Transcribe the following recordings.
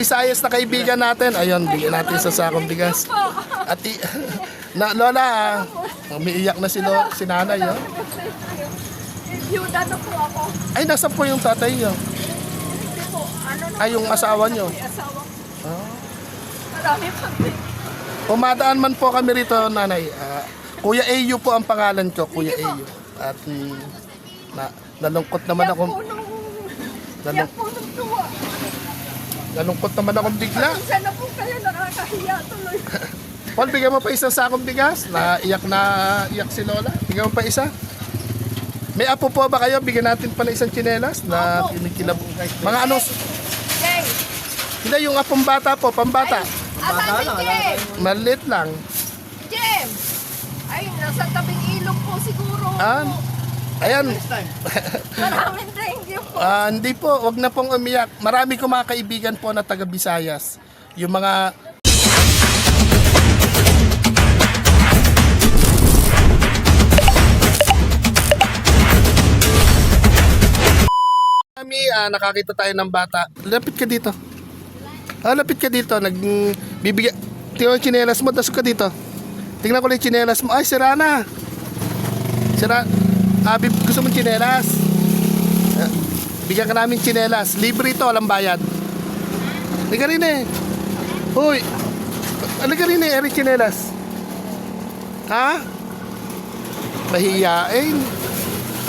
Isayas na kaibigan natin. Ayun, bigyan natin sa sakong bigas. At i- na, Lola, ah, umiiyak na si, Lo, si nanay. Oh. Byuda na po ako. Ay, nasa po yung tatay niyo? Hindi po, ano na Ay, yung asawa niyo? may asawa. Ah. Marami pang Pumadaan man po kami rito, nanay. Ah, Kuya Ayu po ang pangalan ko, Kuya Ayu. At mm, na, nalungkot naman ako. po nung... Nalung, Yan po nung tuwa. Nalungkot naman akong bigla. Isa na po kayo nakakahiya tuloy. Paul, bigyan mo pa isang sakong bigas. Na iyak na iyak si Lola. Bigyan mo pa isa. May apo po ba kayo? Bigyan natin pala isang tsinelas na kinikilab. Mga ano? Jay! Hindi, yung apong bata po, pambata. Asan si Jem? Maliit lang. Jem! Ay, nasa tabing ilog po siguro. Ah, ayan. Maraming thank you po. Ah, hindi po, wag na pong umiyak. Marami ko mga kaibigan po na taga Visayas. Yung mga Kami, ah, nakakita tayo ng bata. Lapit ka dito. Ah, lapit ka dito. Nag bibigyan. Tingnan mo yung tsinelas mo, dasok ka dito. Tingnan ko lang yung tsinelas mo. Ay, sira na. Sira. Ah, gusto mo tsinelas? Ah, Bigyan ka namin tsinelas. Libre ito, walang bayad. Halika rin eh. Uy. Halika rin eh, Eric tsinelas. Ha? Mahiyain.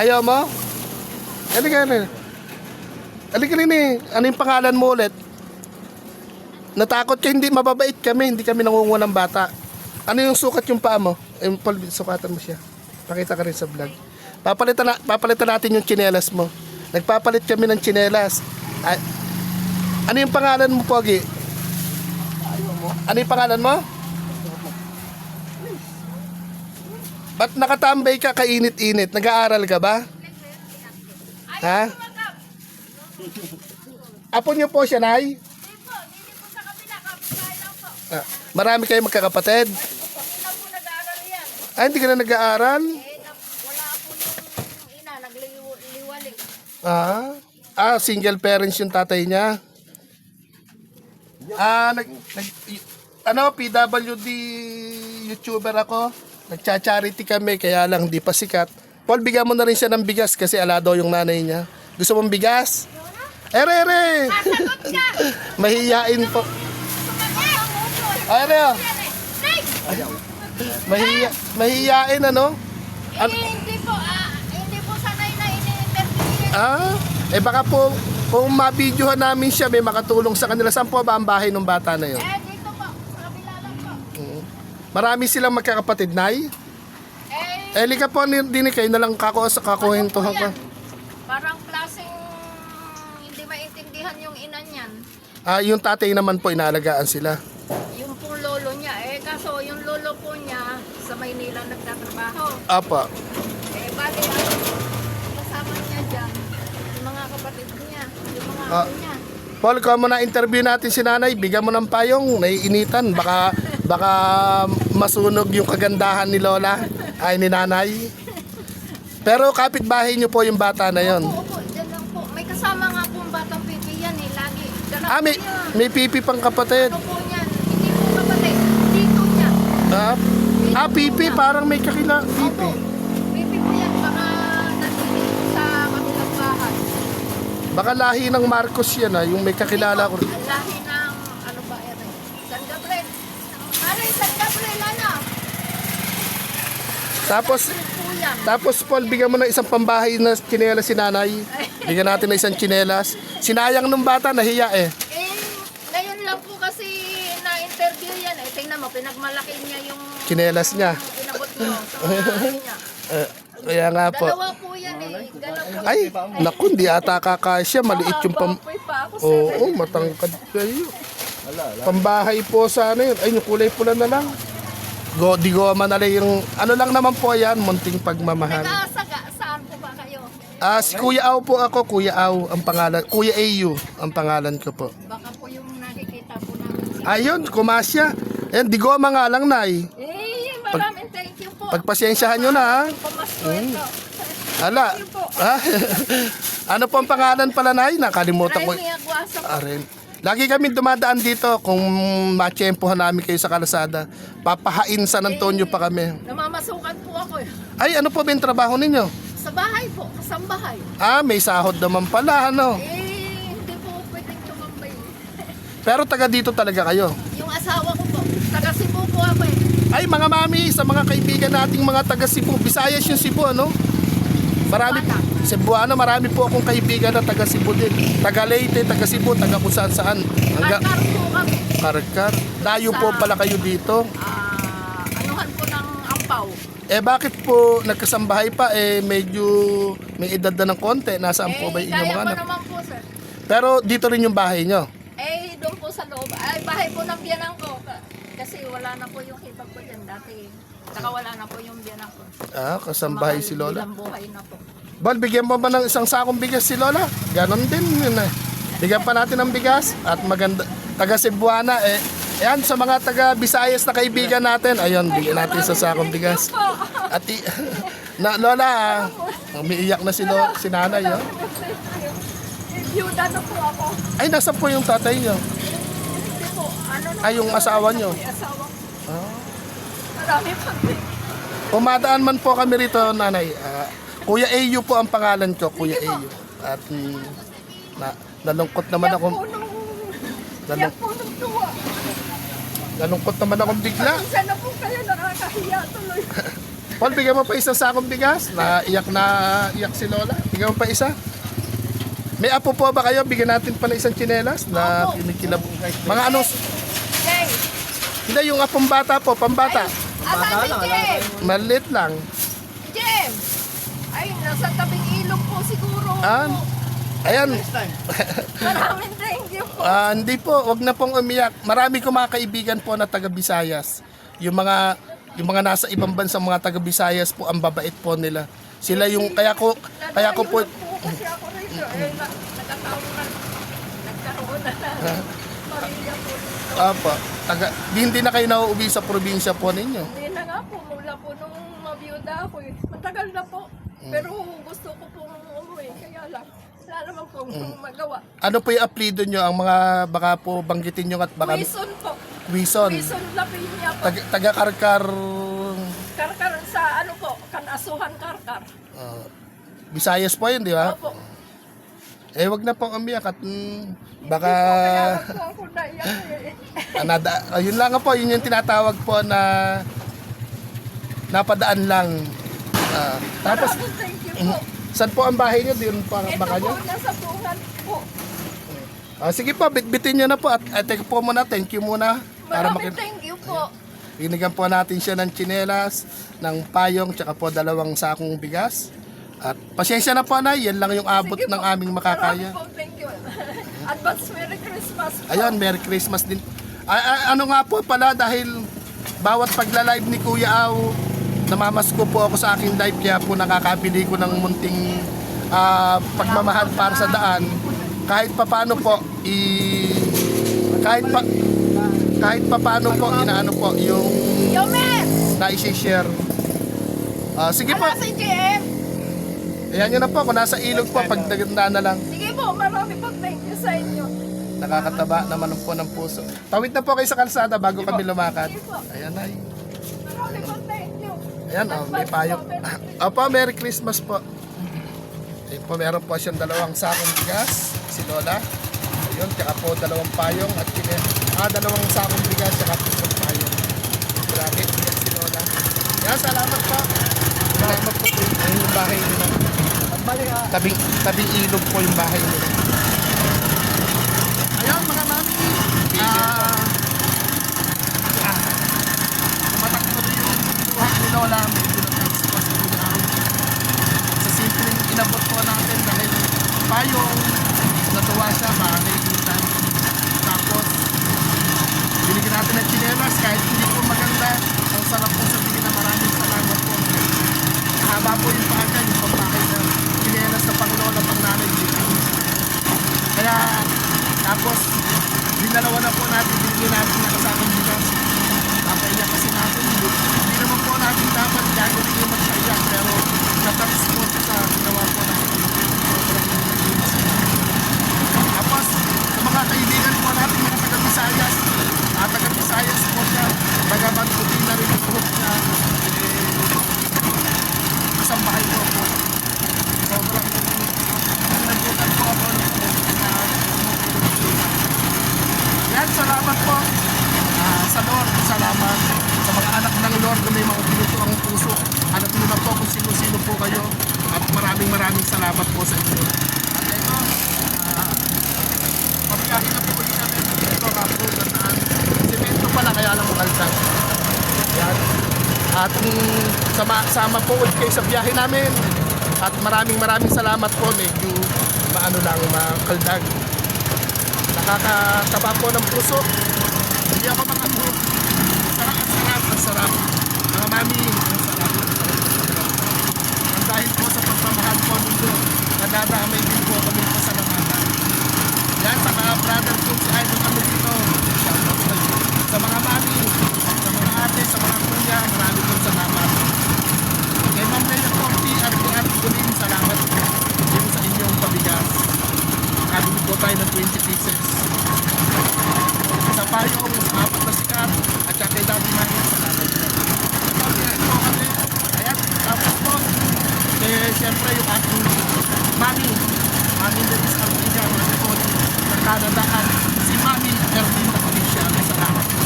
Ayaw mo? Halika rin. Halika rin eh. Ano yung pangalan mo ulit? Natakot ka, hindi mababait kami, hindi kami nangunguha ng bata. Ano yung sukat yung paa mo? Paul, sukatan mo siya. Pakita ka rin sa vlog. Papalitan, na, papalitan natin yung tsinelas mo. Nagpapalit kami ng tsinelas. Ay, ano yung pangalan mo, Pogi? Ano yung pangalan mo? Ba't nakatambay ka kainit-init? Nag-aaral ka ba? Ha? Apo niyo po siya, Nay? Ah, marami kayong magkakapatid. Ah, hindi ka na nag-aaral? Eh, na, wala po nung ina, nagliwalik. Ah, ah, single parents yung tatay niya. Ah, nag, nag ano, PWD YouTuber ako. Nagcha-charity kami, kaya lang di pa sikat. Paul, bigyan mo na rin siya ng bigas kasi alado yung nanay niya. Gusto mong bigas? Ere, ere! Mahihiyain po. Ere, oh. Mahiya, mahihiyain ano? Hindi po, Ah, eh baka po, kung mabidyohan namin siya, may makatulong sa kanila. Saan po ba ang bahay ng bata na yun? Eh, dito po, sa kabila lang po. Marami silang magkakapatid, Nay. Eh, Eh, lika po, ni- dinig kayo na lang kako sa kakuhentuhan ko. Parang klaseng hindi maintindihan yung ina niyan. Ah, yung tatay naman po, inaalagaan sila. Yung pong lolo niya, eh kaso yung lolo po niya sa Maynila nagtatrabaho. Apa. Eh bali ang kasama niya dyan, yung mga kapatid niya, yung mga Ah. Paul, kung mo na interview natin si nanay, bigyan mo ng payong, naiinitan. Baka, baka masunog yung kagandahan ni Lola, ay ni nanay. Pero kapitbahay niyo po yung bata na yon. Opo, opo, dyan lang po. May kasama nga po ang batang pipi yan eh, lagi. Ganap Ah, may, may pipi pang kapatid. Ano po niyan? Hindi po kapatid, dito niya. Ah, ah pipi, parang may kakila. Opo, Pipi. pipi po yan, baka nandito sa kabilang bahay. Baka lahi ng Marcos yan ah, yung may kakilala ko. Ang lahi ng, ano ba yan eh? San Gabriel. Ano yung San Gabriel, ano? Tapos, tapos Paul, bigyan mo ng isang pambahay na tsinelas si nanay. Bigyan natin ng isang tsinelas. Sinayang nung bata, nahiya eh. Eh, ngayon lang po kasi na-interview yan eh. Tingnan mo, pinagmalaki niya yung Tsinelas niya. inabot mo sa mga niya. Kaya nga po. Dalawa po yan eh. Dalawa. Ay, naku, hindi ata kakasya. Maliit yung pam... Oo, matangkad kayo. Pambahay po sana yun. Ay, yung kulay pula na lang. Go, di goma na lang yung... Ano lang naman po yan, munting pagmamahal. Nag-aasaga, saan po ba kayo? Ah, si Kuya Au po ako, Kuya Au ang pangalan. Kuya AU ang pangalan ko po. Baka po yung nakikita po namin. Ayun, kumasya. Ayan, di goma nga lang, Nay. Eh, maraming thank you po. Pagpasensyahan nyo na, ha? Ito. Ala. Ah, ano po ang pangalan pala, Nay? Nakalimutan ko. Po. Aren. Lagi kami dumadaan dito kung matsyempohan namin kayo sa kalsada. Papahain San Antonio pa kami. Namamasukan po ako eh. Ay, ano po ba yung trabaho ninyo? Sa bahay po, kasambahay. Ah, may sahod naman pala, ano? Eh, hindi po pwedeng tumambay. Pero taga dito talaga kayo. Yung asawa ko po, taga Cebu po ako eh. Ay, mga mami, sa mga kaibigan nating mga taga Cebu, Visayas yung Cebu, ano? Marami, Cebuano, marami po akong kaibigan na taga Cebu din. Taga Leyte, taga Cebu, taga kung saan saan. Hanggang Karkar. Layo po pala kayo dito. Ah, anuhan po ng ampaw. Eh bakit po nagkasambahay pa eh medyo may edad na ng konti. Nasaan po ba eh, inyong mga anak? naman po sir. Pero dito rin yung bahay nyo. Eh, doon po sa loob. Ay, bahay po ng biyanan ko. Ka- Kasi wala na po yung hipag ko dyan dati. Saka wala na po yung biyanan ko. Ah, kasambahay si Lola. Bilang buhay na po. Bal, bigyan mo ba ng isang sakong bigas si Lola? Ganon din yun eh. Bigyan pa natin ng bigas at maganda. Taga Cebuana eh. Ayan, sa mga taga Visayas na kaibigan natin, ayun, bigyan natin sa sakong bigas. At i- na, Lola, ah, umiiyak na si, Lo, si nanay. Oh. Na po ako. Ay, nasa po yung tatay nyo? Po. Ano Ay, yung asawa nyo? May asawa ko. Ah. Marami pa. Pumadaan man po kami rito, nanay. Ah, Kuya Ayu po ang pangalan ko, Kuya Ayu. At mm, na, nalungkot naman ako, Yan po nung... Yan nalung, po nung tuwa. nalungkot naman akong bigla. Isa na po kayo nakakahiya tuloy. Paul, bigyan mo pa isang sakong bigas. Na iyak na iyak si Lola. Bigyan mo pa isa. May apo po ba kayo? Bigyan natin pa ng isang tsinelas na kinikilab. Mga ano, Jay! Hindi yung apong bata po, pambata. Asan si Jem? Maliit lang. Jem! Ay, nasa tabing ilog po siguro. Ah, Ayan, Maraming thank you po. Ah, hindi po, wag na pong umiyak. Marami ko mga kaibigan po na taga Visayas. Yung mga yung mga nasa ibang bansa mga taga Visayas po ang babait po nila. Sila yung kaya ko kaya ko po kasi ako rito. Eh, na, nagkataon na. Nagkaroon na. Maria po dito. apa, taga di, hindi na kayo nauuwi sa probinsya po ninyo. Hindi na nga po, mula po nung mabiyuda ako eh. Matagal na po. Pero gusto ko po umuwi. Kaya lang, wala naman po magawa. Ano po yung apelido nyo? Ang mga baka po banggitin nyo at baka Quezon po. Quezon. Quezon Lapinya po. Taga, taga Karkar Karkar sa ano po, kanasuhan karkar. ah, Visayas po yun, di ba? Opo. Eh, wag na pong umiyak at mm, baka po eh. Anada, ayun lang po, yun yung tinatawag po na napadaan lang. Ah, tapos, Maraming thank you po. saan po ang bahay nyo? Doon pa Ito baka po, nyo? nasa bungan po. Ah, sige po, bitbitin nyo na po. At, at teka po muna, thank you muna. Para Maraming makita. thank you po. Binigyan po natin siya ng tsinelas, ng payong, tsaka po dalawang sakong bigas. At pasensya na po na, yan lang yung abot Sige ng po. aming makakaya. Maraming thank you. Advance Merry Christmas po. Ayun, Merry Christmas din. Ay, ay, ano nga po pala, dahil bawat pagla-live ni Kuya Aw, namamasko po ako sa aking live, kaya po nakakabili ko ng munting ah, pagmamahal para sa daan. Kahit pa paano po, i... Kahit pa... Kahit pa paano po, inaano po, yung Yo, men! na-share. Ah, sige po, Ala si JM! Ayan yun na po, kung nasa ilog po, pag naganda na lang. Sige po, marami po thank you sa inyo. Nakakataba naman po ng puso. Tawid na po kayo sa kalsada bago kami lumakad. Ayan ay. Marami po thank you. Ayan, oh, may payong. Opo, Merry Christmas po. Ayun po, meron po siyang dalawang sakong bigas, si Lola. Ayun, tsaka po dalawang payong at kine, ah, dalawang sakong bigas, tsaka po isang payong. Grabe, bigas si Lola. Yan, salamat po. Salamat po po yung bahay nila. Tabing, tabing ilog po yung bahay nila. Ayun, mga mami. Ah, tumatak po rin yung buhak ni Lola. Medyo po sa Al. Sa simpleng inabot po natin dahil payong natuwa siya, makakaikutan. Tapos, binigyan natin ng chinelas kahit hindi po maganda. Ang sarap po sabihin na maraming salamat po. Haba po yung paaga, yung dalawa na po natin hindi natin nakasama dito. Papaya kasi natin. Hindi naman po natin dapat gagawin yung magkaya pero natapos po sa ginawa po natin. Tapos sa mga kaibigan po natin mga taga-Visayas at taga-Visayas po siya taga salamat po sa inyo. At ito, ah, Pagkahin na po ulit kami dito kapo na semento pala kaya lang makalsang. Yan. At mm, sama, sama po ulit kayo sa biyahe namin. At maraming maraming salamat po. Medyo maano lang makaldag. Nakakataba po ng puso. Hindi ako makano. Sarap, ang sarap, ang sarap. Mga mami, ang sarap. Ang dahil po sa pagmamahal po ninyo, nadadamay din po kami sa salamatan. Yan, sa mga brother ko si Idol kami dito. Shoutout sa inyo. Sa mga mami, sa mga ate, sa mga kuya, marami pong salamat. Kay Ma'am Mayor Corti at kay Ate Gulin, salamat po. Din sa inyong pabigas. Nakabili po tayo ng 20 pieces. Sa payong, apat na sikat, at saka kay Daddy Manny, salamat po. Ayan, tapos po, eh, siyempre yung ating mami, mami Luis Artiga, mami po ng Canada, at si mami Erlinda Felicia, salamat po.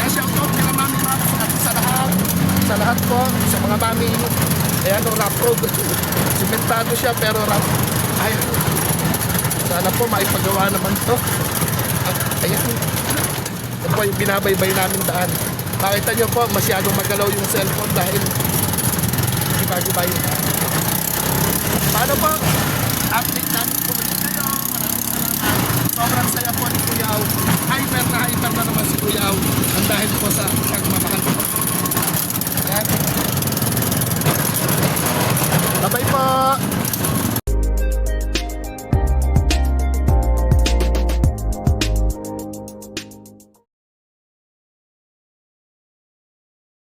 Kaya shoutout kay mami Max at sa lahat, sa lahat po, sa mga mami, ayan o, rap road. Simentado siya pero rap, ayun. Sana po maipagawa naman to. At ayan. Ito po yung binabaybay namin daan. Makita nyo po, masyadong magalaw yung cellphone dahil iba-iba yung daan. Paano po? Update namin po ulit kayo. Maraming salamat. Sobrang saya po ni Kuya Au. Hyper na hyper na naman si Kuya Au. Ang dahil po sa pagmamahal po. Ayan. Bye-bye po!